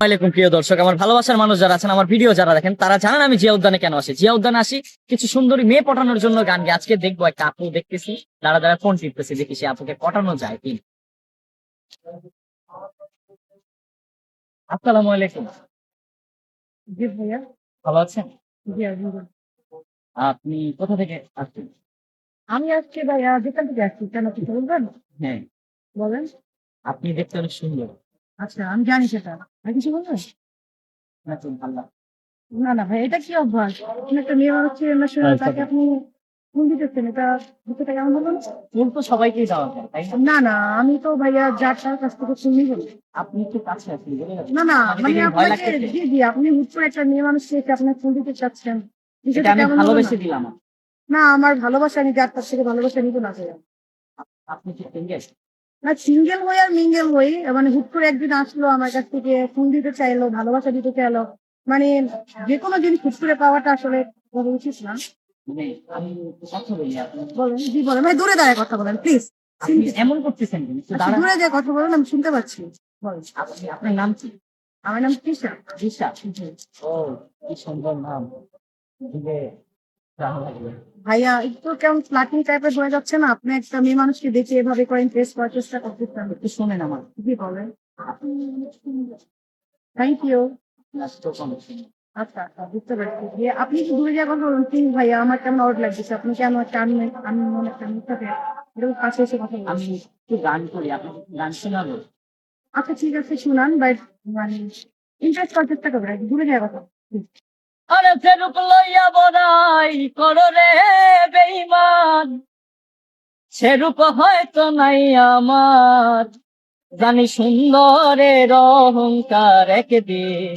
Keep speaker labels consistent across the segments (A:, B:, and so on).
A: আসসালামাইকুম প্রিয় দর্শক আমার ভালোবাসার মানুষ যারা আছেন আমার ভিডিও যারা দেখেন তারা জানেন আমি জিয়া উদ্যানে কেন আসি। জিয়া উদ্যানে আসি কিছু সুন্দরী মেয়ে পটানোর জন্য গান গেয়ে। আজকে দেখব একটা আপু দেখতেছি দাঁড়া দাঁড়া ফোন টিপতেছি দেখি সে আপুকে পটানো যায় কি আসসালামু আলাইকুম।
B: জি ভাইয়া।
A: ভালো আছেন?
B: জি
A: আপনি কোথা থেকে আসছেন?
B: আমি আজকে ভাইয়া যেখান থেকে আসছি কেন কিছু বলবেন?
A: হ্যাঁ।
B: বলেন।
A: আপনি দেখতে অনেক সুন্দর।
B: আচ্ছা আমি জানি সেটা। আর কিছু বলবেন? না না। ভাই এটা কি অভ্যাস? একটা মেয়ে মানুষ ছিলেন না শুনে
A: আচ্ছা।
B: তাকে আপনি ফোন দিতেছেন এটা বিষয়টা কেমন হলো? না?
A: ফুল তো সবাইকেই দেওয়া যায় তাই না?
B: না আমি তো ভাইয়া যার তার কাছ থেকে শুনি বলি
A: আপনি একটু কাছে আছেন
B: না না মানে আপনাকে জি জি আপনি হুট করে একটা মেয়ে মানুষ এসে আপনার ফোন দিতে চাচ্ছেন। বিষয়টা কেমন
A: ভালোবেসে
B: না?
A: দিলাম।
B: না আমার ভালোবাসা আমি যার তার থেকে ভালোবাসা নিব না
A: আপনি কি সিঙ্গেল
B: না সিঙ্গেল হই আর মিঙ্গেল হই। মানে হুট করে একদিন আসলো আমার কাছ থেকে ফোন দিতে চাইলো ভালোবাসা দিতে চাইলো। মানে যে কোনো জিনিস হুট করে পাওয়াটা আসলে উচিত না।
A: মানে
B: বলেন জি বলেন। ভাই দূরে দাঁড়ায় কথা বলেন প্লিজ
A: এমন করতেছেন কেন?
B: দূরে যে কথা বলেন আমি শুনতে পাচ্ছি। বলেন।
A: আপনি আপনার নাম কি?
B: আমার নাম তৃষা।
A: দিশা ও কি সুন্দর নাম।
B: ভাইয়া একটু কেমন ফ্লাটিং টাইপের হয়ে যাচ্ছে না? আপনি একটা মেয়ে মানুষকে দেখে এভাবে করেন ইমপ্রেস করার চেষ্টা করতেছেন
A: একটু শোনেন আমার
B: জি বলেন? Thank you. আচ্ছা আচ্ছা বুঝতে পারছি। যে আপনি কি দূরে বলুন প্লিজ ভাইয়া আমার কেমন লাগতেছে? আপনি কেন একটা আমি আমি মনে একটা মিথ্যাতে এরকম কাছে এসে কথা
A: আমি একটু গান করি আপনি গান শোনাবো
B: আচ্ছা ঠিক আছে শুনান বাট মানে ইন্টারেস্ট করার চেষ্টা করবেন দূরে যাওয়ার কথা।
A: আরে ফেরুক লইয়া বড়াই করো রে বেঈমান। সেরূপ হয়তো নাই আমার। জানি সুন্দরের অহংকার একদিন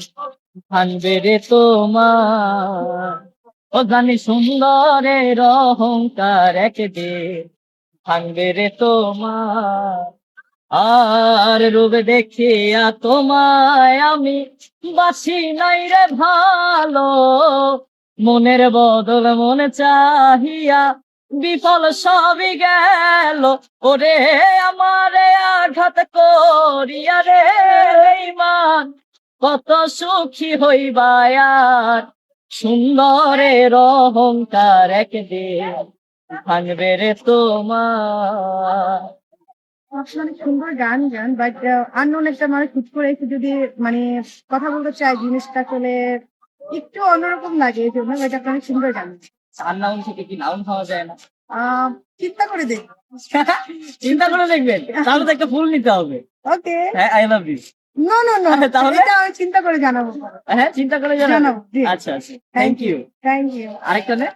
A: রে তোমার। ও জানি সুন্দরের অহংকার একদিন ভাঙবে রে তোমার। আর রূপ দেখিয়া তোমায় আমি বাসি নাই রে ভালো। মনের বদল মনে চাহিয়া বিফল সবই গেল। ওরে আমারে আঘাত করিয়া রে ইমান কত সুখী হইবায়ার সুন্দরের অহংকার একদিন ভাঙবে রে তোমার।
B: অনেক সুন্দর গান গান বাট আননোন একটা মানুষ হুট করে এসে যদি মানে কথা বলতে চায় জিনিসটা আসলে একটু অন্যরকম লাগে এই জন্য এটা আপনি অনেক সুন্দর গান।
A: আননাউন থেকে কি নাউন হওয়া যায় না?
B: চিন্তা করে দেখ।
A: চিন্তা করে দেখবেন। তাহলে তো একটা ফুল নিতে হবে।
B: ওকে
A: হ্যাঁ I love you
B: no no no
A: তাহলে?
B: চিন্তা করে জানাব।
A: হ্যাঁ চিন্তা করে জানাব আচ্ছা আচ্ছা। থ্যাংক ইউ
B: থ্যাংক ইউ
A: আরেকটা নে।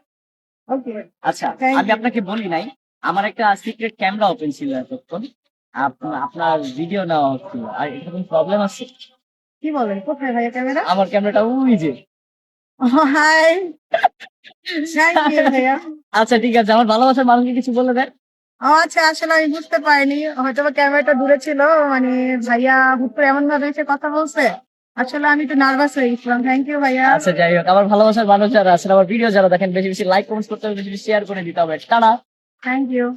B: ওকে
A: আচ্ছা আমি আপনাকে বলি নাই আমার একটা সিক্রেট ক্যামেরা ওপেন ছিল এতক্ষণ। আপনার ভিডিও নেওয়া হচ্ছিল আর এটা কোনো প্রবলেম আছে?
B: কি বলেন কোথায় ভাইয়া ক্যামেরা
A: আমার ক্যামেরাটা ওই যে।
B: হাই।
A: আচ্ছা ঠিক আছে আমার ভালোবাসার মানুষকে কিছু বলে দেন।
B: ও আচ্ছা আসলে আমি বুঝতে পারিনি। হয়তো ক্যামেরাটা দূরে ছিল মানে ভাইয়া হুট করে এমন ভাবে এসে কথা বলছে। আসলে আমি একটু নার্ভাস হয়ে গেছিলাম। থ্যাংক ইউ ভাইয়া।
A: আচ্ছা যাই হোক আমার ভালোবাসার মানুষ যারা আছেন আমার ভিডিও যারা দেখেন বেশি বেশি লাইক কমেন্ট করতে হবে বেশি বেশি শেয়ার করে দিতে হবে। টাটা।
B: Thank you